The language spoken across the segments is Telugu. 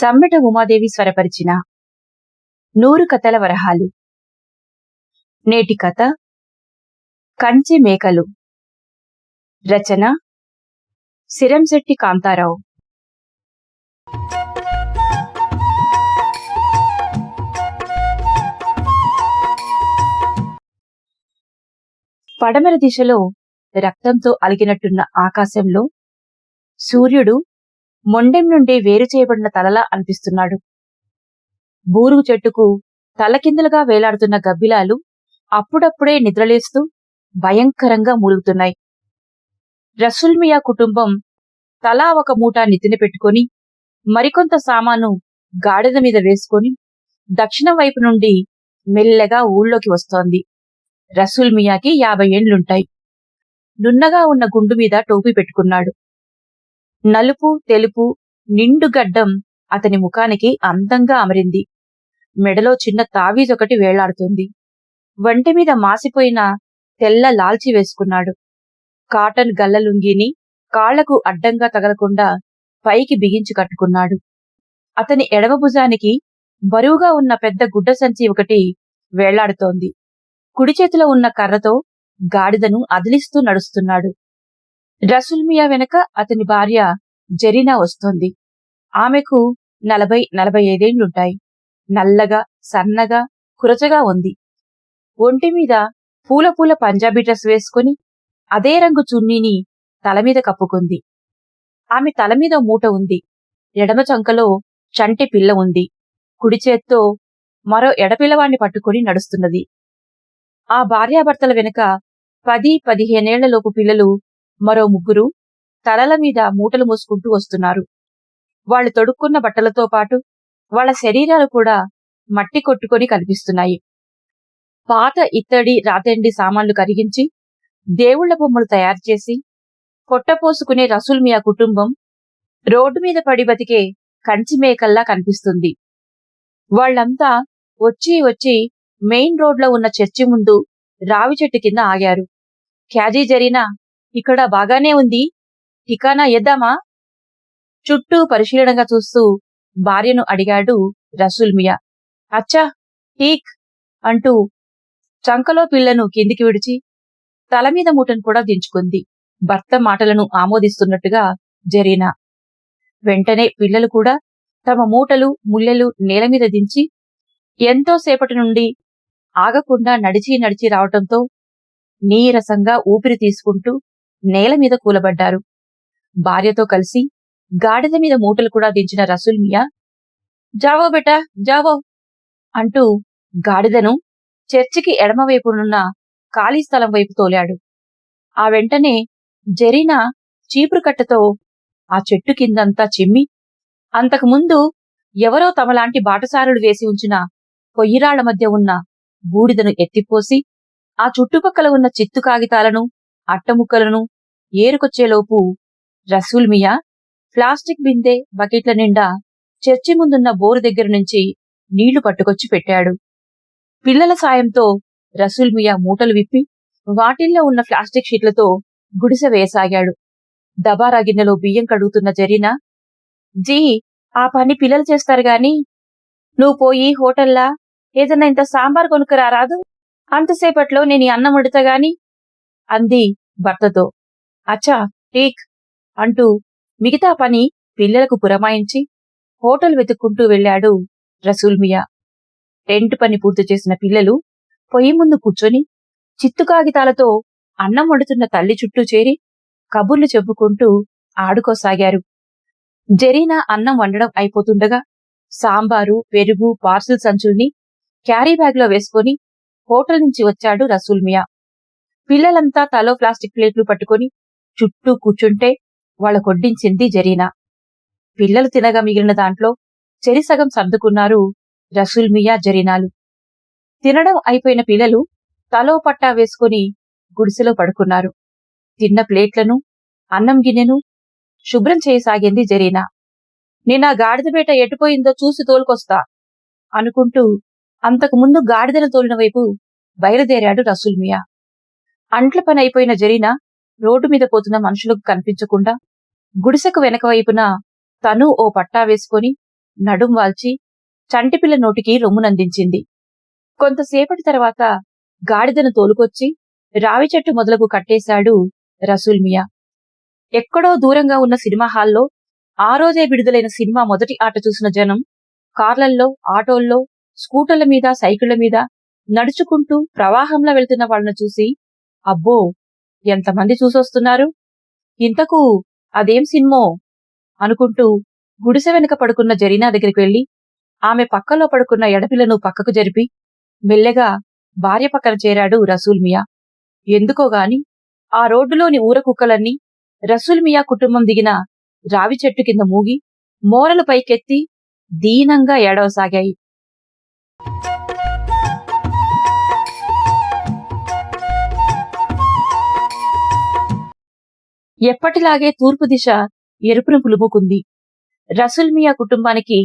సమ్మెట ఉమాదేవి స్వరపరిచిన నూరు కథల వరహాలు. నేటి కథ కంచి మేకలు. రచన సిరంశెట్టి కాంతారావు. పడమర దిశలో రక్తంతో అలిగినట్టున్న ఆకాశంలో సూర్యుడు మొండెం నుండి వేరు చేయబడిన తలలా అనిపిస్తున్నాడు. బూరుగు చెట్టుకు తలకిందులుగా వేలాడుతున్న గబ్బిలాలు అప్పుడప్పుడే నిద్రలేస్తూ భయంకరంగా మూలుగుతున్నాయి. రసుల్మియా కుటుంబం తలా ఒక మూట నెత్తిన పెట్టుకొని మరికొంత సామాను గాడిద మీద వేసుకొని దక్షిణం వైపు నుండి మెల్లగా ఊళ్ళోకి వస్తోంది. రసూల్ మియాకి యాభై ఏండ్లుంటాయి నున్నగా ఉన్న గుండు మీద టోపీ పెట్టుకున్నాడు. నలుపు తెలుపు నిండు గడ్డం అతని ముఖానికి అందంగా అమరింది. మెడలో చిన్న తావీజొకటి వేలాడుతుంది. వంటి మీద మాసిపోయిన తెల్ల లాల్చి వేసుకున్నాడు. కాటన్ గల్లలుంగిని కాళ్ళకు అడ్డంగా తగలకుండా పైకి బిగించి కట్టుకున్నాడు. అతని ఎడమ భుజానికి బరువుగా ఉన్న పెద్ద గుడ్డ సంచి ఒకటి వేళ్ళాడుతోంది కుడి చేతిలో ఉన్న కర్రతో గాడిదను అదిలిస్తూ నడుస్తున్నాడు. రసుల్మియా వెనక అతని భార్య జరీనా వస్తోంది. ఆమెకు నలభై నలభై ఐదేండ్లుంటాయి. నల్లగా సన్నగా కురచగా ఉంది. ఒంటి మీద పూల పూల పంజాబీ డ్రెస్ వేసుకుని అదే రంగు చున్నీని తలమీద కప్పుకుంది. ఆమె తలమీద మూట ఉంది. ఎడమ చంకలో చంటి పిల్ల ఉంది. కుడి చేత్తో మరో ఎడపిల్లవాణ్ణి పట్టుకుని నడుస్తున్నది. ఆ భార్యాభర్తల వెనుక పది పదిహేనేళ్ళలోపు పిల్లలు మరో ముగ్గురు తలల మీద మూటలు మోసుకుంటూ వస్తున్నారు. వాళ్ళు తొడుక్కున్న బట్టలతో పాటు వాళ్ళ శరీరాలు కూడా మట్టి కొట్టుకొని కనిపిస్తున్నాయి. పాత ఇత్తడి రాతెండి సామాన్లు కరిగించి దేవుళ్ళ బొమ్మలు తయారు చేసి పొట్టపోసుకునే రసూల్ మియా కుటుంబం రోడ్డు మీద పడి బతికే కంచి మేకల్లా కనిపిస్తుంది. వాళ్ళంతా వచ్చి వచ్చి మెయిన్ రోడ్లో ఉన్న చర్చి ముందు రావి చెట్టు కింద ఆగారు. క్యాజీ జరినా ఇక్కడ బాగానే ఉంది. ఠికానా ఎద్దామా? చుట్టూ పరిశీలనగా చూస్తూ భార్యను అడిగాడు రసూల్ మియా అచ్చా టీక్ అంటూ చంకలో పిల్లను కిందికి విడిచి తలమీద మూటను కూడా దించుకుంది. భర్త మాటలను ఆమోదిస్తున్నట్టుగా జరీనా వెంటనే పిల్లలు కూడా తమ మూటలు ముల్లెలు నేల మీద దించి ఎంతో సేపటి నుండి ఆగకుండా నడిచి నడిచి రావటంతో నీరసంగా ఊపిరి తీసుకుంటూ నేల మీద కూలబడ్డారు. భార్యతో కలిసి గాడిద మీద మూటలు కూడా దించిన రసూల్ మియా జావో బెటా జావో అంటూ గాడిదను చర్చికి ఎడమవైపునున్న ఖాళీ స్థలం వైపు తోలాడు. ఆ వెంటనే జరీనా చీపురు కట్టతో ఆ చెట్టు కిందంతా చిమ్మి అంతకుముందు ఎవరో తమలాంటి బాటసారులు వేసి ఉంచిన పొయ్యిరాళ్ళ మధ్య ఉన్న బూడిదను ఎత్తిపోసి ఆ చుట్టుపక్కల ఉన్న చిత్తు కాగితాలను అట్టముక్కలను ఏరుకొచ్చేలోపు రసూల్ మియా ప్లాస్టిక్ బిందె బకెట్ల నిండా చర్చి ముందున్న బోరు దగ్గర నుంచి నీళ్ళు పట్టుకొచ్చి పెట్టాడు. పిల్లల సాయంతో రసూల్ మియా మూటలు విప్పి వాటిల్లో ఉన్న ప్లాస్టిక్ షీట్లతో గుడిసె వేయసాగాడు. దబారా గిన్నెలో బియ్యం కడుగుతున్న జరీనా జీ ఆ పని పిల్లలు చేస్తారు గాని నువ్వు పోయి హోటల్లా ఏదన్నా ఇంత సాంబార్ కొనుక్కురా రాదు అంతసేపట్లో నేను ఈ అన్నం వండుతా గాని అంది భర్తతో. అచ్చా టేక్ అంటూ మిగతా పని పిల్లలకు పురమాయించి హోటల్ వెతుక్కుంటూ వెళ్ళాడు రసూల్మియా టెంట్ పని పూర్తి చేసిన పిల్లలు పొయ్యి ముందు కూర్చొని చిత్తు కాగితాలతో అన్నం వండుతున్న తల్లి చుట్టూ చేరి కబుర్లు చెప్పుకుంటూ ఆడుకోసాగారు. జరీనా అన్నం వండడం అయిపోతుండగా సాంబారు పెరుగు పార్సిల్ సంచుల్ని క్యారీ బ్యాగ్లో లో హోటల్ నుంచి వచ్చాడు రసూల్మియా పిల్లలంతా తలో ప్లాస్టిక్ ప్లేట్లు పట్టుకొని చుట్టూ కూర్చుంటే వాళ్ళ కొడ్డించింది జరీనా. పిల్లలు తినగా మిగిలిన దాంట్లో చెరిసగం సర్దుకున్నారు రసూల్మియా జరీనాలు. తినడం అయిపోయిన పిల్లలు తలో పట్టా వేసుకుని గుడిసెలో పడుకున్నారు. తిన్న ప్లేట్లను అన్నం గిన్నెను శుభ్రం చేయసాగింది జరీనా. నిన్న గాడిద గాడిదపేట ఎటుపోయిందో చూసి తోలుకొస్తా అనుకుంటూ అంతకుముందు గాడిదను తోలిన వైపు బయలుదేరాడు రసూల్మియా అంట్ల పని అయిపోయిన జరీనా రోడ్డు మీద పోతున్న మనుషులకు కనిపించకుండా గుడిసెకు వెనక వైపున తను ఓ పట్టా వేసుకొని నడుం వాల్చి చంటిపిల్ల నోటికి రొమ్మునందించింది. కొంతసేపటి తర్వాత గాడిదను తోలుకొచ్చి రావి చెట్టు మొదలకు కట్టేశాడు రసూల్మియా ఎక్కడో దూరంగా ఉన్న సినిమా హాల్లో ఆ రోజే విడుదలైన సినిమా మొదటి ఆట చూసిన జనం కార్లల్లో ఆటోల్లో స్కూటర్ల మీద సైకిళ్ళ మీద నడుచుకుంటూ ప్రవాహంలో వెళ్తున్న వాళ్ళను చూసి అబ్బో ఎంతమంది చూసొస్తున్నారు? ఇంతకు అదేం సినిమో? అనుకుంటూ గుడిసె వెనుక పడుకున్న జరీనా దగ్గరికి వెళ్ళి ఆమె పక్కలో పడుకున్న ఎడపిలను పక్కకు జరిపి మెల్లెగా భార్య పక్కన చేరాడు రసూల్ మియా ఆ రోడ్డులోని ఊర కుక్కలన్నీ రసూల్ మియా కుటుంబం దిగిన రావి చెట్టు కింద మూగి మోరలు పైకెత్తి దీనంగా ఏడవసాగాయి. ఎప్పటిలాగే తూర్పు దిశ ఎరుపును పులుముకుంది. రసుల్మియా కుటుంబానికి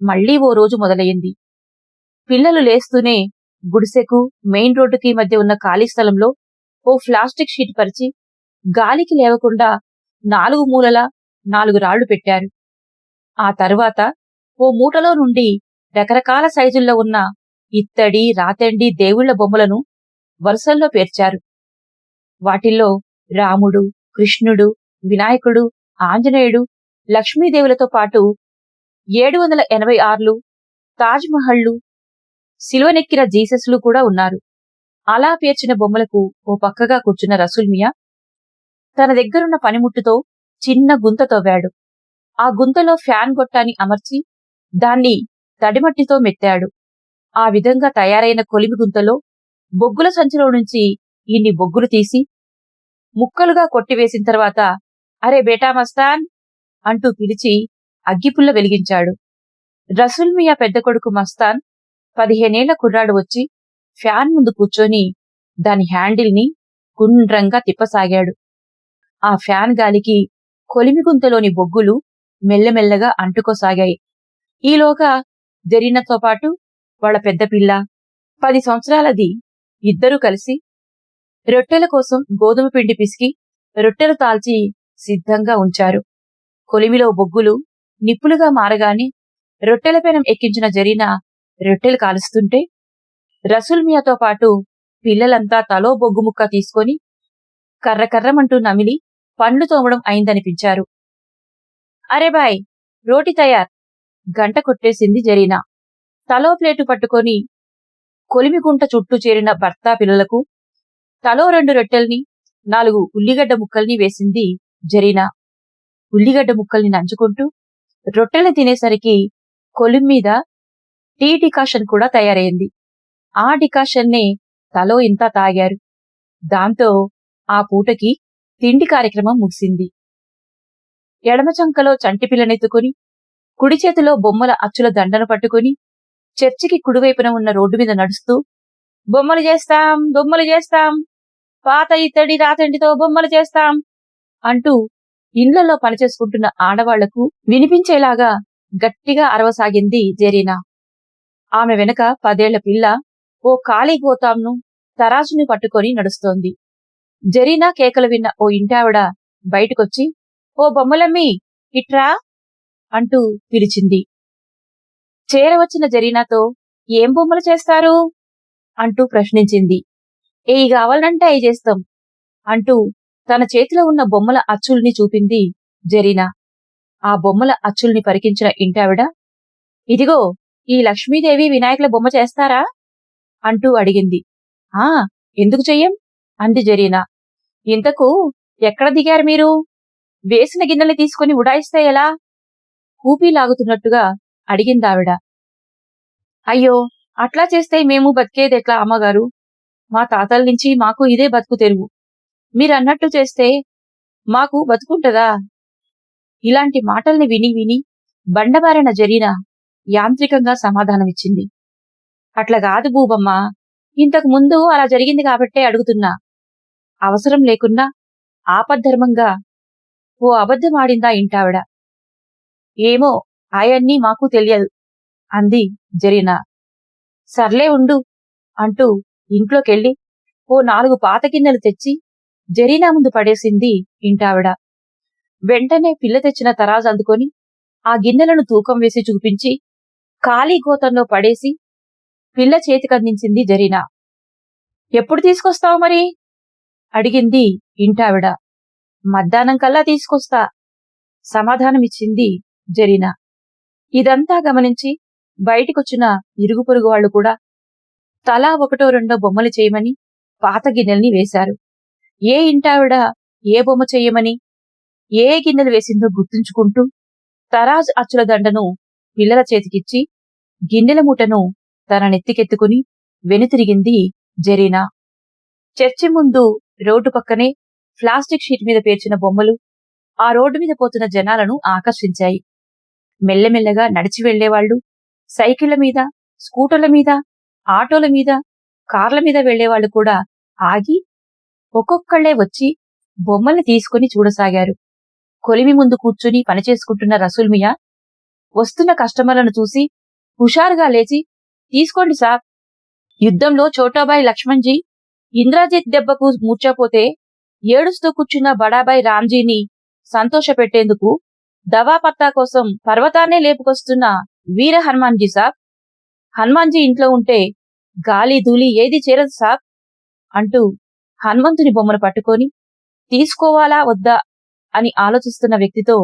మళ్ళీ ఓ రోజు మొదలయ్యింది. పిల్లలు లేస్తూనే గుడిసెకు మెయిన్ రోడ్డుకి మధ్య ఉన్న ఖాళీ స్థలంలో ఓ ప్లాస్టిక్ షీట్ పరిచి గాలికి లేవకుండా నాలుగు మూలల నాలుగు రాళ్ళు పెట్టారు. ఆ తరువాత ఓ మూటలో నుండి రకరకాల సైజుల్లో ఉన్న ఇత్తడి రాతండి దేవుళ్ళ బొమ్మలను వరుసల్లో పేర్చారు. వాటిల్లో రాముడు కృష్ణుడు వినాయకుడు ఆంజనేయుడు లక్ష్మీదేవులతో పాటు ఏడు వందల ఎనభై ఆర్లు తాజ్మహళ్ళు సిలువనెక్కిన జీసస్లు కూడా ఉన్నారు. అలా పేర్చిన బొమ్మలకు ఓ పక్కగా కూర్చున్న రసూల్ మియా తన దగ్గరున్న పనిముట్టుతో చిన్న గుంత తవ్వాడు. ఆ గుంతలో ఫ్యాన్ గొట్టాన్ని అమర్చి దాన్ని తడిమట్టితో మెత్తాడు. ఆ విధంగా తయారైన కొలిమి గుంతలో బొగ్గుల సంచిలో నుంచి ఇన్ని బొగ్గులు తీసి ముక్కలుగా కొట్టివేసిన తర్వాత అరే బేటా మస్తాన్ అంటూ పిలిచి అగ్గిపుల్ల వెలిగించాడు. రసూల్ మియా పెద్ద కొడుకు మస్తాన్ పదిహేనేళ్ళ కుర్రాడు వచ్చి ఫ్యాన్ ముందు కూర్చొని దాని హ్యాండిల్ని గుండ్రంగా తిప్పసాగాడు. ఆ ఫ్యాన్ గాలికి కొలిమి గుంతలోని బొగ్గులు మెల్లమెల్లగా అంటుకోసాగాయి. ఈలోగా జరినతో పాటు వాళ్ళ పెద్ద పిల్ల పది సంవత్సరాలది ఇద్దరూ కలిసి రొట్టెల కోసం గోధుమ పిండి పిసికి రొట్టెలు తాల్చి సిద్ధంగా ఉంచారు. కొలిమిలో బొగ్గులు నిప్పులుగా మారగానే రొట్టెల పెనం ఎక్కించిన జరీనా రొట్టెలు కాలుస్తుంటే రసుల్మియాతో పాటు పిల్లలంతా తలో బొగ్గు ముక్క తీసుకొని కర్రకర్రమంటూ నమిలి పండ్లు తోమడం అయిందనిపించారు. అరే బాయ్ రోటి తయార్ గంట కొట్టేసింది జరీనా. తలో ప్లేటు పట్టుకొని కొలిమిగుంట చుట్టూ చేరిన భర్త పిల్లలకు తలో రెండు రొట్టెల్ని నాలుగు ఉల్లిగడ్డ ముక్కల్ని వేసింది జరీనా. ఉల్లిగడ్డ ముక్కల్ని నంచుకుంటూ రొట్టెల్ని తినేసరికి కొలిం మీద టీ డికాషన్ కూడా తయారైంది. ఆ డికాషన్నే తలో ఇంత తాగారు. దాంతో ఆ పూటకి తిండి కార్యక్రమం ముగిసింది. ఎడమ చంకలో చంటి కుడి చేతిలో బొమ్మల అచ్చుల దండను పట్టుకుని చర్చికి కుడివైపున ఉన్న రోడ్డు మీద నడుస్తూ బొమ్మలు చేస్తాం బొమ్మలు చేస్తాం. పాత ఇత్తడి రాతండితో బొమ్మలు చేస్తాం అంటూ ఇండ్లలో పనిచేసుకుంటున్న ఆడవాళ్ళకు వినిపించేలాగా గట్టిగా అరవసాగింది జెరీనా. ఆమె వెనక పదేళ్ళ పిల్ల ఓ ఖాళీ గోతాంను తరాజుని పట్టుకొని నడుస్తోంది. జరీనా కేకలు విన్న ఓ ఇంటావిడ బయటకొచ్చి ఓ బొమ్మలమ్మి ఇట్రా? అంటూ పిలిచింది. చేరవచ్చిన జరీనాతో ఏం బొమ్మలు చేస్తారు? అంటూ ప్రశ్నించింది. ఏయి కావాలంటే అయి చేస్తాం? అంటూ తన చేతిలో ఉన్న బొమ్మల అచ్చుల్ని చూపింది జరీనా. ఆ బొమ్మల అచ్చుల్ని పరికించిన ఇంటావిడ ఇదిగో ఈ లక్ష్మీదేవి వినాయకుల బొమ్మ చేస్తారా? అంటూ అడిగింది. ఆ ఎందుకు చెయ్యం? అంది జరీనా. ఇంతకు ఎక్కడ దిగారు మీరు? వేసిన గిన్నెలు తీసుకుని ఉడాయిస్తే ఎలా? కూపీ లాగుతున్నట్టుగా అడిగిందావిడ. అయ్యో అట్లా చేస్తే మేము బతికేది ఎట్లా అమ్మగారు? మా తాతల నుంచి మాకు ఇదే బతుకు తెరువు. మీరన్నట్టు చేస్తే మాకు బతుకుంటదా? ఇలాంటి మాటల్ని విని విని బండబారిన జరిగిన యాంత్రికంగా సమాధానమిచ్చింది. అట్లా కాదు భూబమ్మ ఇంతకు ముందు అలా జరిగింది కాబట్టే అడుగుతున్నా. అవసరం లేకున్నా ఆపద్ధర్మంగా ఓ అబద్ధమాడిందా ఇంటావిడ? ఏమో ఆయన్ని మాకు తెలియదు అంది జరినా. సర్లే ఉండు అంటూ ఇంట్లోకెళ్ళి ఓ నాలుగు పాత గిన్నెలు తెచ్చి జరీనా ముందు పడేసింది ఇంటావిడ. వెంటనే పిల్ల తెచ్చిన తరాజు అందుకొని ఆ గిన్నెలను తూకం వేసి చూపించి ఖాళీ గోతంలో పడేసి పిల్ల చేతికందించింది జరీనా. ఎప్పుడు తీసుకొస్తావు మరి? అడిగింది ఇంటావిడ. మధ్యాహ్నం కల్లా తీసుకొస్తా సమాధానమిచ్చింది జరీనా. ఇదంతా గమనించి బయటికొచ్చిన ఇరుగు పొరుగు వాళ్ళు కూడా తలా ఒకటో రెండో బొమ్మలు చేయమని పాత గిన్నెల్ని వేశారు. ఏ ఇంటావిడ ఏ బొమ్మ చెయ్యమని ఏ గిన్నెలు వేసిందో గుర్తుంచుకుంటూ తరాజ్ అచ్చుల దండను పిల్లల చేతికిచ్చి గిన్నెల మూటను తన నెత్తికెత్తుకుని వెనుతిరిగింది జరీనా. చర్చి ముందు రోడ్డు పక్కనే ప్లాస్టిక్ షీట్ మీద పేర్చిన బొమ్మలు ఆ రోడ్డు మీద పోతున్న జనాలను ఆకర్షించాయి. మెల్లమెల్లగా నడిచి వెళ్ళేవాళ్ళు సైకిళ్ళ మీద స్కూటర్ల మీద ఆటోల మీద కార్ల మీద వెళ్ళేవాళ్ళు కూడా ఆగి ఒక్కొక్కళ్ళే వచ్చి బొమ్మల్ని తీసుకుని చూడసాగారు. కొలిమి ముందు కూర్చుని పనిచేసుకుంటున్న రసూల్ మియా వస్తున్న కస్టమర్లను చూసి హుషారుగా లేచి తీసుకోండి సార్. యుద్ధంలో చోటాబాయి లక్ష్మణ్జీ ఇంద్రాజిత్ దెబ్బకు మూర్చపోతే ఏడుస్తూ కూర్చున్న బడాబాయి రామ్జీని సంతోషపెట్టేందుకు దవా పత్తా కోసం పర్వతాన్నే లేపుకొస్తున్న వీర హనుమాన్జీ సాబ్? హనుమాన్జీ ఇంట్లో ఉంటే గాలి ధూళి ఏది చేరదు సాబ్? అంటూ హనుమంతుని బొమ్మను పట్టుకొని తీసుకోవాలా వద్దా? అని ఆలోచిస్తున్న వ్యక్తితో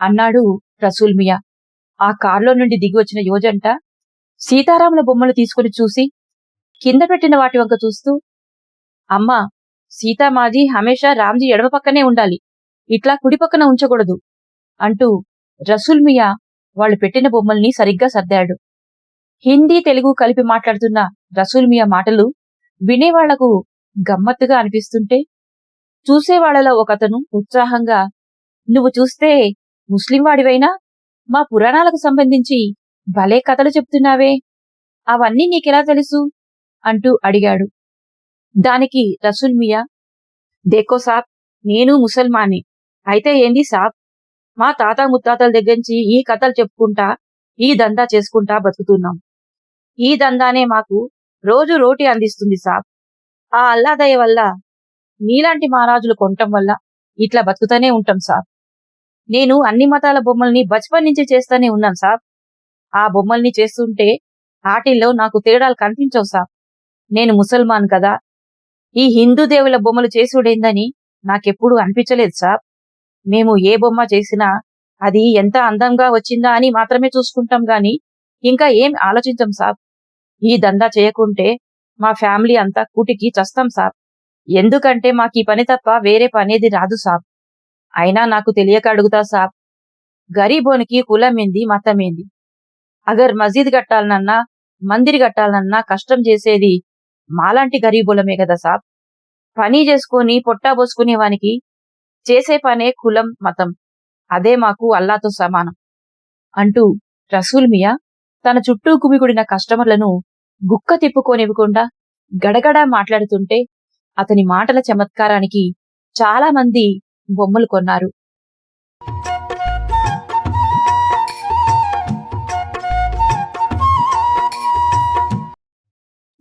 అన్నాడు రసూల్ మియా. ఆ కారులో నుండి దిగివచ్చిన యోజంట సీతారాముల బొమ్మలు తీసుకుని చూసి కింద పెట్టిన వాటి వంక చూస్తూ అమ్మా సీతామాజీ హమేషా రామ్జీ ఎడమ పక్కనే ఉండాలి. ఇట్లా కుడి పక్కన ఉంచకూడదు. అంటూ రసూల్ మియా వాళ్ళు పెట్టిన బొమ్మల్ని సరిగ్గా సర్దాడు. హిందీ తెలుగు కలిపి మాట్లాడుతున్న రసూల్ మియా మాటలు వినేవాళ్ళకు గమ్మత్తుగా అనిపిస్తుంటే చూసేవాళ్ళలో ఒకతను ఉత్సాహంగా నువ్వు చూస్తే ముస్లిం వాడివైనా? మా పురాణాలకు సంబంధించి భలే కథలు చెప్తున్నావే. అవన్నీ నీకెలా తెలుసు అంటూ అడిగాడు. దానికి రసూల్ మియా దేకో సాబ్ నేను ముసల్మాని. అయితే ఏంది సాబ్? మా తాత ముత్తాతల దగ్గర నుంచి ఈ కథలు చెప్పుకుంటా ఈ దందా చేసుకుంటా బతుకుతున్నాం. ఈ దందానే మాకు రోజు రోటి అందిస్తుంది సాబ్. ఆ అల్లాదయ వల్ల మీలాంటి మహారాజులు కొనటం వల్ల ఇట్లా బతుకుతూనే ఉంటాం సాబ్. నేను అన్ని మతాల బొమ్మల్ని బచ్పన్ నుంచి చేస్తూనే ఉన్నాను సాబ్. ఆ బొమ్మల్ని చేస్తుంటే ఆటిల్లో నాకు తేడాలు కనిపించవు సాబ్. నేను ముసల్మాన్ కదా. ఈ హిందూ దేవుల బొమ్మలు చేసుడేందని నాకెప్పుడు అనిపించలేదు సాబ్. మేము ఏ బొమ్మ చేసినా అది ఎంత అందంగా వచ్చిందా అని మాత్రమే చూసుకుంటాం గాని ఇంకా ఏం ఆలోచించం సాబ్ ఈ దందా చేయకుంటే మా ఫ్యామిలీ అంతా కూటికి చస్తాం సాబ్ ఎందుకంటే మాకు ఈ పని తప్ప వేరే పనేది రాదు సాబ్ అయినా నాకు తెలియక అడుగుతా సాబ్ గరీబోనికి కులమేంది మతమేంది అగర్ మసీద్ కట్టాలనన్నా మందిర్ కట్టాలనన్నా కష్టం చేసేది మాలాంటి గరీబులమే కదా సాబ్ పని చేసుకుని పొట్టా పోసుకునే వానికి చేసే పనే కులం మతం. అదే మాకు అల్లాతో సమానం. అంటూ రసూల్ మియా తన చుట్టూ కుమిగుడిన కస్టమర్లను గుక్క తిప్పుకోనివ్వకుండా గడగడా మాట్లాడుతుంటే అతని మాటల చమత్కారానికి చాలా మంది బొమ్మలు కొన్నారు.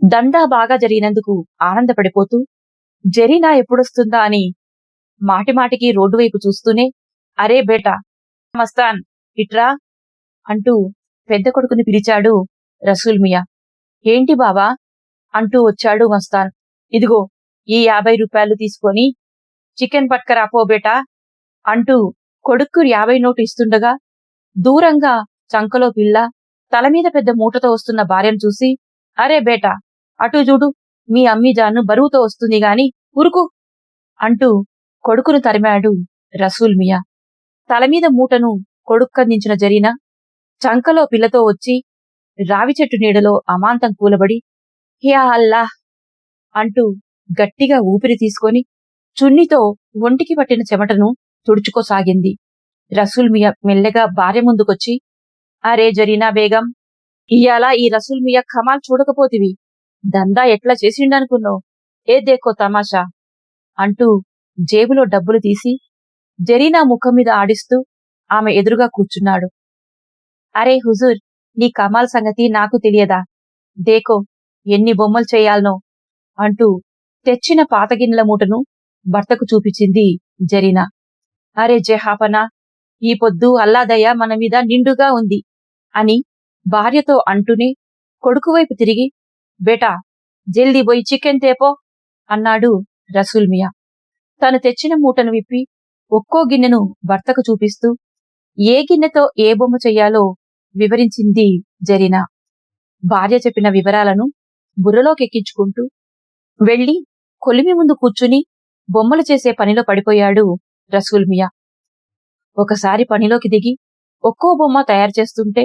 దండా బాగా జరిగినందుకు ఆనందపడిపోతూ జరీనా ఎప్పుడొస్తుందా అని మాటిమాటికి రోడ్డు వైపు చూస్తూనే అరే బేటా మస్తాన్ ఇట్రా అంటూ పెద్ద కొడుకుని పిలిచాడు రసూల్ మియా. ఏంటి బావా? అంటూ వచ్చాడు మస్తాన్. ఇదిగో ఈ యాభై రూపాయలు తీసుకొని చికెన్ పట్కరా పో బేటా అంటూ కొడుక్కు యాభై నోటు ఇస్తుండగా దూరంగా చంకలో పిల్ల తలమీద పెద్ద మూటతో వస్తున్న భార్యను చూసి అరే బేటా అటు చూడు మీ అమ్మీజాను బరువుతో వస్తుంది గాని ఉరుకు అంటూ కొడుకును తరిమాడు రసూల్ మియా. తలమీద మూటను కొడుక్కందించిన జరీనా? చంకలో పిల్లతో వచ్చి రావి చెట్టు నీడలో అమాంతం కూలబడి హియా అల్లా అంటూ గట్టిగా ఊపిరి తీసుకొని చున్నితో ఒంటికి పట్టిన చెమటను తుడుచుకోసాగింది. రసూల్ మియా మెల్లగా భార్య ముందుకొచ్చి అరే జరీనా బేగం ఇయాల ఈ రసూల్ మియా ఖమాల్ చూడకపోతివి. దందా ఎట్లా చేసిండనుకున్నావు? ఏ దేకో తమాషా అంటూ జేబులో డబ్బులు తీసి జరీనా ముఖం మీద ఆడిస్తూ ఆమె ఎదురుగా కూర్చున్నాడు. అరే హుజూర్ నీ కమాల్ సంగతి నాకు తెలియదా? దేకో ఎన్ని బొమ్మలు చేయాలనో అంటూ తెచ్చిన పాత గిన్నెల మూటను భర్తకు చూపించింది జరీనా. అరే జెహాపనా ఈ పొద్దు అల్లాదయ్య మన మీద నిండుగా ఉంది అని భార్యతో అంటూనే కొడుకువైపు తిరిగి బేటా జల్దీ పోయి చికెన్ తేపో అన్నాడు రసూల్ మియా. తను తెచ్చిన మూటను విప్పి ఒక్కో గిన్నెను భర్తకు చూపిస్తూ ఏ గిన్నెతో ఏ బొమ్మ చెయ్యాలో వివరించింది జరీనా. భార్య చెప్పిన వివరాలను బుర్రలోకెక్కించుకుంటూ వెళ్ళి కొలిమి ముందు కూర్చుని బొమ్మలు చేసే పనిలో పడిపోయాడు రసూల్ మియా ఒకసారి పనిలోకి దిగి ఒక్కో బొమ్మ తయారు చేస్తుంటే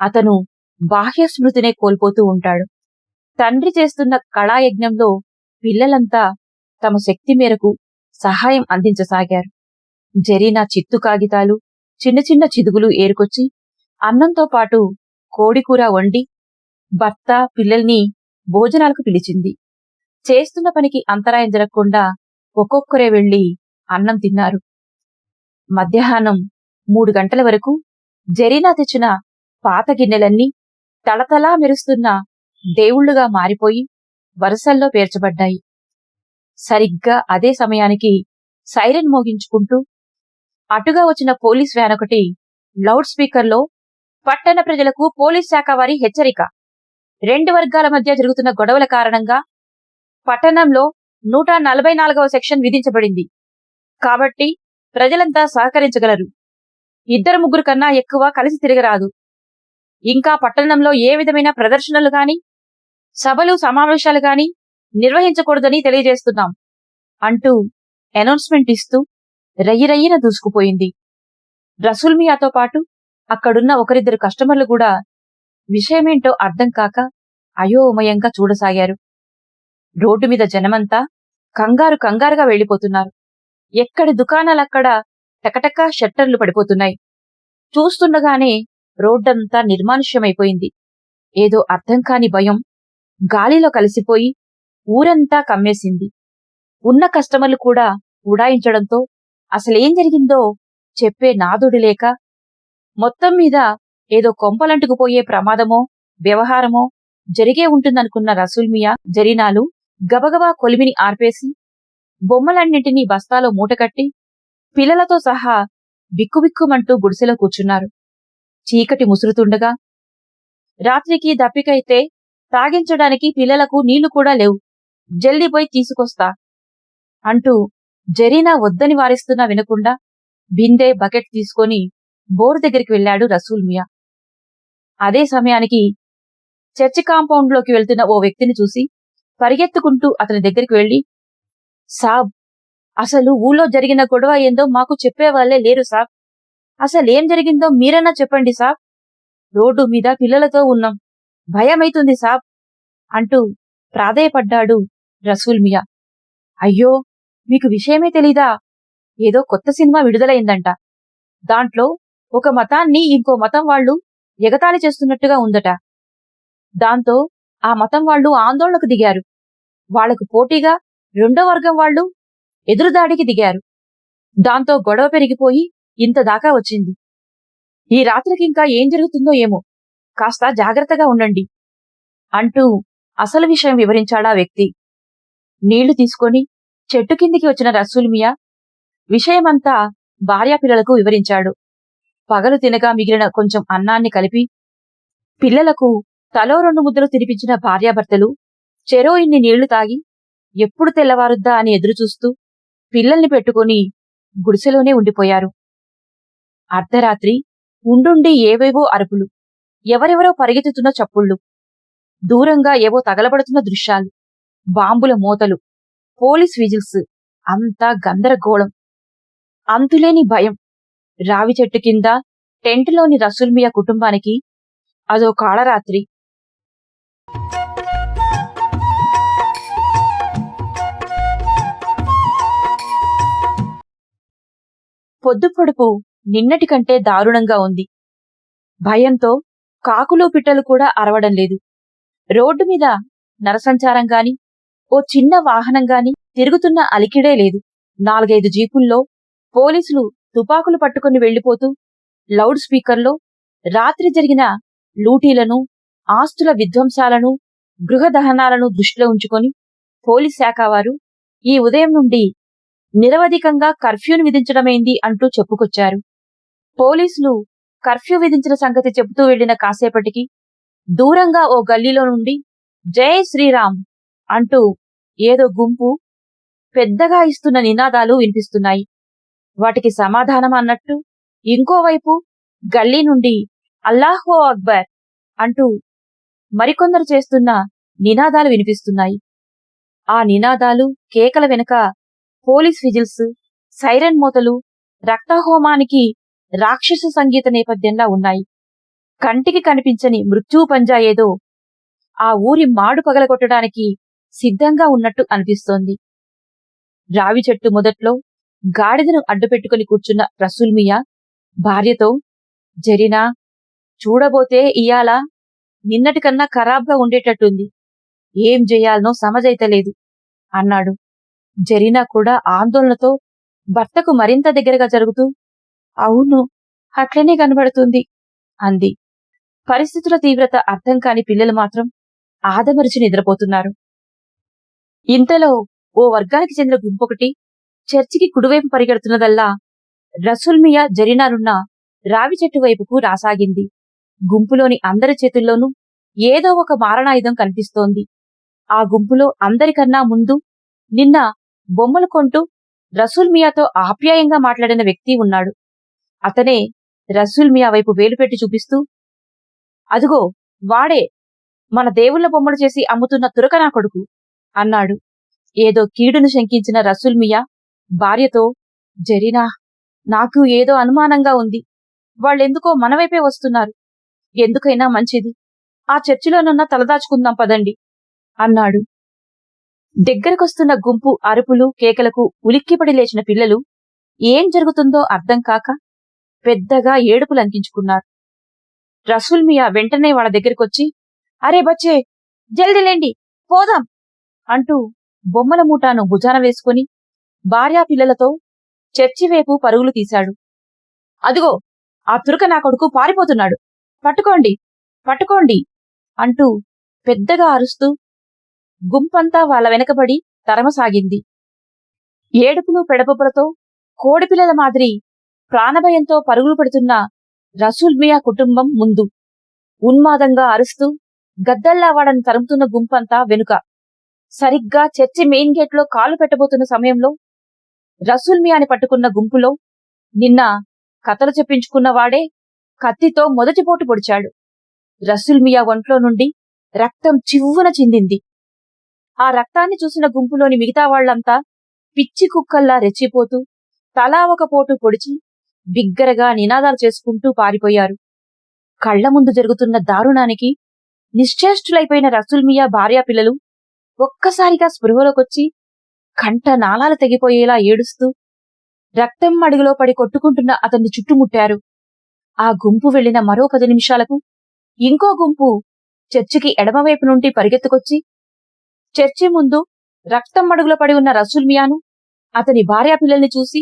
అతను బాహ్య స్మృతినే కోల్పోతూ ఉంటాడు. తండ్రి చేస్తున్న కళాయజ్ఞంలో పిల్లలంతా తమ శక్తి మేరకు సహాయం అందించసాగారు. జరీనా చిత్తు కాగితాలు చిన్న చిన్న చిదుగులు ఏరుకొచ్చి అన్నంతో పాటు కోడికూర వండి భర్త పిల్లల్ని భోజనాలకు పిలిచింది. చేస్తున్న పనికి అంతరాయం జరగకుండా ఒక్కొక్కరే వెళ్ళి అన్నం తిన్నారు. మధ్యాహ్నం మూడు గంటల వరకు జరీనా తెచ్చిన పాత గిన్నెలన్నీ తళతళా మెరుస్తున్న దేవుళ్ళుగా మారిపోయి వరుసల్లో పేర్చబడ్డాయి. సరిగ్గా అదే సమయానికి సైరన్ మోగించుకుంటూ అటుగా వచ్చిన పోలీస్ వ్యాన్ ఒకటి లౌడ్ స్పీకర్లో పట్టణ ప్రజలకు పోలీస్ శాఖ వారి హెచ్చరిక. రెండు వర్గాల మధ్య జరుగుతున్న గొడవల కారణంగా పట్టణంలో నూట నలభై నాలుగవ సెక్షన్ విధించబడింది. కాబట్టి ప్రజలంతా సహకరించగలరు. ఇద్దరు ముగ్గురు కన్నా ఎక్కువ కలిసి తిరగరాదు. ఇంకా పట్టణంలో ఏ విధమైన ప్రదర్శనలు గాని సభలు సమావేశాలు గాని నిర్వహించకూడదని తెలియజేస్తున్నాం అంటూ అనౌన్స్మెంట్ ఇస్తూ రయ్యిరయ్యిన దూసుకుపోయింది. రసూల్మియాతో పాటు అక్కడున్న ఒకరిద్దరు కస్టమర్లు కూడా విషయమేంటో అర్థం కాక అయోమయంగా చూడసాగారు. రోడ్డు మీద జనమంతా కంగారు కంగారుగా వెళ్ళిపోతున్నారు ఎక్కడి దుకాణాలక్కడ టకటకా షట్టర్లు పడిపోతున్నాయి. చూస్తుండగానే రోడ్డంతా నిర్మానుష్యమైపోయింది. ఏదో అర్థం కాని భయం గాలిలో కలిసిపోయి ఊరంతా కమ్మేసింది. ఉన్న కస్టమర్లు కూడా ఉడాయించడంతో అసలేం జరిగిందో చెప్పే నాదుడు లేక మొత్తం మీద ఏదో కొంపలంటుకుపోయే ప్రమాదమో వ్యవహారమో జరిగే ఉంటుందనుకున్న రసూల్మియా జరీనాలు గబగబా కొలిమిని ఆర్పేసి బొమ్మలన్నింటినీ బస్తాలో మూటకట్టి పిల్లలతో సహా బిక్కుబిక్కుమంటూ గుడిసెలో కూర్చున్నారు. చీకటి ముసురుతుండగా రాత్రికి దప్పికైతే తాగించడానికి పిల్లలకు నీళ్ళు కూడా లేవు. జల్దీ పోయి తీసుకొస్తా అంటూ జరీనా వద్దని వారిస్తున్నా వినకుండా బిందె బకెట్ తీసుకొని బోరు దగ్గరికి వెళ్ళాడు రసూల్ మియా. అదే సమయానికి చర్చి కాంపౌండ్లోకి వెళ్తున్న ఓ వ్యక్తిని చూసి పరిగెత్తుకుంటూ అతని దగ్గరికి వెళ్ళి సాబ్ అసలు ఊళ్ళో జరిగిన గొడవ ఏందో మాకు చెప్పేవాళ్ళే లేరు సాబ్. అసలేం జరిగిందో మీరన్నా చెప్పండి సాబ్. రోడ్డు మీద పిల్లలతో ఉన్నాం. భయమైతుంది సాబ్ అంటూ ప్రాధేయపడ్డాడు రసూల్ మియా. అయ్యో మీకు విషయమే తెలీదా? ఏదో కొత్త సినిమా విడుదలైందంట. దాంట్లో ఒక మతాన్ని ఇంకో మతం వాళ్ళు ఎగతాళి చేస్తున్నట్టుగా ఉందట. దాంతో ఆ మతం వాళ్ళు ఆందోళనకు దిగారు. వాళ్ళకు పోటీగా రెండో వర్గం వాళ్ళు ఎదురుదాడికి దిగారు. దాంతో గొడవ పెరిగిపోయి ఇంత దాకా వచ్చింది. ఈ రాత్రికింకా ఏం జరుగుతుందో ఏమో. కాస్త జాగ్రత్తగా ఉండండి. అంటూ అసలు విషయం వివరించాడా వ్యక్తి. నీళ్ళు తీసుకొని చెట్టు కిందికి వచ్చిన రసూల్మియా విషయమంతా భార్యాపిల్లలకు వివరించాడు. పగలు తినగా మిగిలిన కొంచెం అన్నాన్ని కలిపి పిల్లలకు తలో రెండు ముద్దలు తినిపించిన భార్యాభర్తలు చెరో ఇన్ని నీళ్ళు తాగి ఎప్పుడు తెల్లవారుద్దా అని ఎదురుచూస్తూ పిల్లల్ని పెట్టుకుని గుడిసెలోనే ఉండిపోయారు. అర్ధరాత్రి ఉండుండి ఏవేవో అరుపులు ఎవరెవరో పరిగెత్తుతున్న చప్పుళ్ళు దూరంగా ఏవో తగలబడుతున్న దృశ్యాలు. బాంబుల మూతలు పోలీస్ విజిల్స్ అంతా గందరగోళం. అంతులేని భయం. రావి చెట్టు కింద టెంట్లోని రసూల్మియా కుటుంబానికి అదో కాళరాత్రి. పొద్దుపొడుపు నిన్నటి కంటే దారుణంగా ఉంది. భయంతో కాకులు పిట్టలు కూడా అరవడం లేదు. రోడ్డు మీద నరసంచారం గాని ఓ చిన్న వాహనం గాని తిరుగుతున్న అలికిడే లేదు. నాలుగైదు జీపుల్లో పోలీసులు తుపాకులు పట్టుకుని వెళ్ళిపోతూ లౌడ్ స్పీకర్లో రాత్రి జరిగిన లూటీలను ఆస్తుల విధ్వంసాలను గృహ దహనాలను దృష్టిలో ఉంచుకొని పోలీస్ శాఖ వారు ఈ ఉదయం నుండి నిరవధికంగా కర్ఫ్యూను విధించడమైంది అంటూ చెప్పుకొచ్చారు. పోలీసులు కర్ఫ్యూ విధించిన సంగతి చెబుతూ వెళ్ళిన కాసేపటికి దూరంగా ఓ గల్లీలో నుండి జై శ్రీరామ్ అంటూ ఏదో గుంపు పెద్దగా ఇస్తున్న నినాదాలు వినిపిస్తున్నాయి. వాటికి సమాధానం అన్నట్టు ఇంకోవైపు గల్లీ నుండి అల్లాహో అక్బర్ అంటూ మరికొందరు చేస్తున్న నినాదాలు వినిపిస్తున్నాయి. ఆ నినాదాలు కేకల వెనుక పోలీస్ విజిల్స్ సైరన్ మూతలు రక్తహోమానికి రాక్షస సంగీత నేపథ్యంలా ఉన్నాయి. కంటికి కనిపించని మృత్యు పంజా ఏదో ఆ ఊరి మాడు పగలగొట్టడానికి సిద్ధంగా ఉన్నట్టు అనిపిస్తోంది. రావి చెట్టు మొదట్లో గాడిదను అడ్డుపెట్టుకుని కూర్చున్న రసూల్మియా భార్యతో జరినా చూడబోతే ఇయాల? నిన్నటికన్నా ఖరాబ్గా ఉండేటట్టుంది. ఏం చెయ్యాలనో సమజైతలేదు అన్నాడు. జరినా కూడా ఆందోళనతో భర్తకు మరింత దగ్గరగా జరుగుతూ అవును అట్లనే కనబడుతుంది అంది. పరిస్థితుల తీవ్రత అర్థం కాని పిల్లలు మాత్రం ఆదమరిచి నిద్రపోతున్నారు. ఇంతలో ఓ వర్గానికి చెందిన గుంపొకటి చర్చికి కుడివైపు పరిగెడుతున్నదల్లా రసుల్మియా జరినానున్న రావి చెట్టు వైపుకు రాసాగింది. గుంపులోని అందరి చేతుల్లోనూ ఏదో ఒక మారణాయుధం కనిపిస్తోంది. ఆ గుంపులో అందరికన్నా ముందు నిన్న బొమ్మలు కొంటూ రసూల్ మియాతో ఆప్యాయంగా మాట్లాడిన వ్యక్తి ఉన్నాడు. అతనే రసూల్ మియా వైపు వేలుపెట్టి చూపిస్తూ అదుగో వాడే మన దేవుళ్ళ బొమ్మలు చేసి అమ్ముతున్న తురకనా కొడుకు? అన్నాడు. ఏదో కీడును శంకించిన రసూల్ మియా భార్యతో జరీనా నాకు ఏదో అనుమానంగా ఉంది. వాళ్ళెందుకో మనవైపే వస్తున్నారు. ఎందుకైనా మంచిది. ఆ చర్చిలోనన్నా తలదాచుకుందాం పదండి అన్నాడు. దగ్గరకొస్తున్న గుంపు అరుపులు కేకలకు ఉలిక్కిపడి లేచిన పిల్లలు ఏం జరుగుతుందో అర్థం కాక పెద్దగా ఏడుపులు అంకించుకున్నారు రసూల్ మియా వెంటనే వాళ్ళ దగ్గరకొచ్చి అరే బచ్చే జల్దిలేండి పోదాం. అంటూ బొమ్మల మూటాను భుజాన వేసుకుని భార్యా పిల్లలతో చర్చివైపు పరుగులు తీశాడు. అదిగో ఆ తురక నా కొడుకు పారిపోతున్నాడు. పట్టుకోండి పట్టుకోండి అంటూ పెద్దగా అరుస్తూ గుంపంతా వాళ్ళ వెనకబడి తరమసాగింది. ఏడుపులు పెడబొబ్బలతో కోడిపిల్లల మాదిరి ప్రాణభయంతో పరుగులు పెడుతున్న రసూల్మియా కుటుంబం ముందు ఉన్మాదంగా అరుస్తూ గద్దల్లావాడను తరుముతున్న గుంపంతా వెనుక సరిగ్గా చర్చి మెయిన్ గేట్లో కాలు పెట్టబోతున్న సమయంలో రసూల్మియాని పట్టుకున్న గుంపులో నిన్న కథలు చెప్పించుకున్న వాడే కత్తితో మొదటి పోటు పొడిచాడు. రసుల్మియా ఒంట్లో నుండి రక్తం చివ్వున చిందింది. ఆ రక్తాన్ని చూసిన గుంపులోని మిగతా వాళ్ళంతా పిచ్చి కుక్కల్లా రెచ్చిపోతూ తలా ఒక పోటు పొడిచి బిగ్గరగా నినాదాలు చేసుకుంటూ పారిపోయారు. కళ్ళ ముందు జరుగుతున్న దారుణానికి నిశ్చేష్టులైపోయిన రసూల్మియా భార్యా పిల్లలు ఒక్కసారిగా స్పృహలోకొచ్చి కంట నాళాలు తెగిపోయేలా ఏడుస్తూ రక్తం అడుగులో పడి కొట్టుకుంటున్న అతన్ని చుట్టుముట్టారు. ఆ గుంపు వెళ్ళిన మరో పది నిమిషాలకు ఇంకో గుంపు చర్చికి ఎడమవైపు నుండి పరిగెత్తుకొచ్చి చర్చి ముందు రక్తం మడుగులో పడి ఉన్న రసుల్మియాను అతని భార్యా పిల్లల్ని చూసి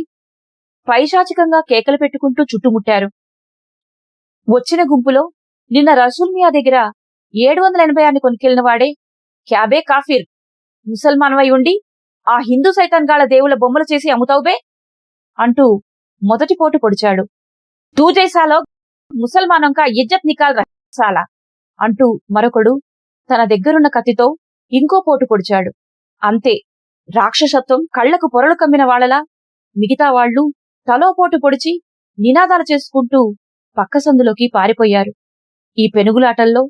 పైశాచికంగా కేకలు పెట్టుకుంటూ చుట్టుముట్టారు. వచ్చిన గుంపులో నిన్న రసూల్మియా దగ్గర ఏడు వందల ఎనభై ఆరుని కొనుకెళ్ళిన వాడే క్యాబే కాఫీర్ ముసల్మాన్వై ఉండి ఆ హిందూ సైతాన్గాళ్ళ దేవుల బొమ్మలు చేసి అమ్ముతావుబే అంటూ మొదటి పోటు పొడిచాడు. తూజైసాలో ముసల్మానంకా ఇజ్జత్ నికాల్ రసాలా అంటూ మరొకడు తన దగ్గరున్న కత్తితో ఇంకో పోటు పొడిచాడు. అంతే రాక్షసత్వం కళ్ళకు పొరలు కమ్మిన వాళ్ళలా మిగతా వాళ్ళు తలో పోటు పొడిచి నినాదాలు చేసుకుంటూ పక్క సందులోకి పారిపోయారు. ఈ పెనుగులాటల్లో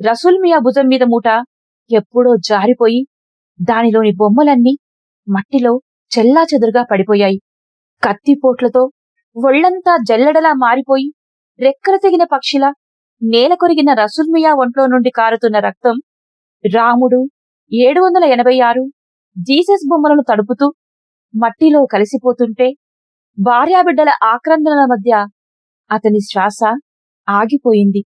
రసూల్ మియా భుజం మీద మూట ఎప్పుడో జారిపోయి దానిలోని బొమ్మలన్నీ మట్టిలో చెల్లాచెదురుగా పడిపోయాయి. కత్తిపోట్లతో ఒళ్ళంతా జల్లెడలా మారిపోయి రెక్కలు తెగిన పక్షిలా నేల కొరిగిన రసూల్మియా ఒంట్లో నుండి కారుతున్న రక్తం రాముడు ఏడు వందల ఎనభై ఆరు జీసస్ బొమ్మలను తడుపుతూ మట్టిలో కలిసిపోతుంటే భార్యాబిడ్డల ఆక్రందనల మధ్య అతని శ్వాస ఆగిపోయింది.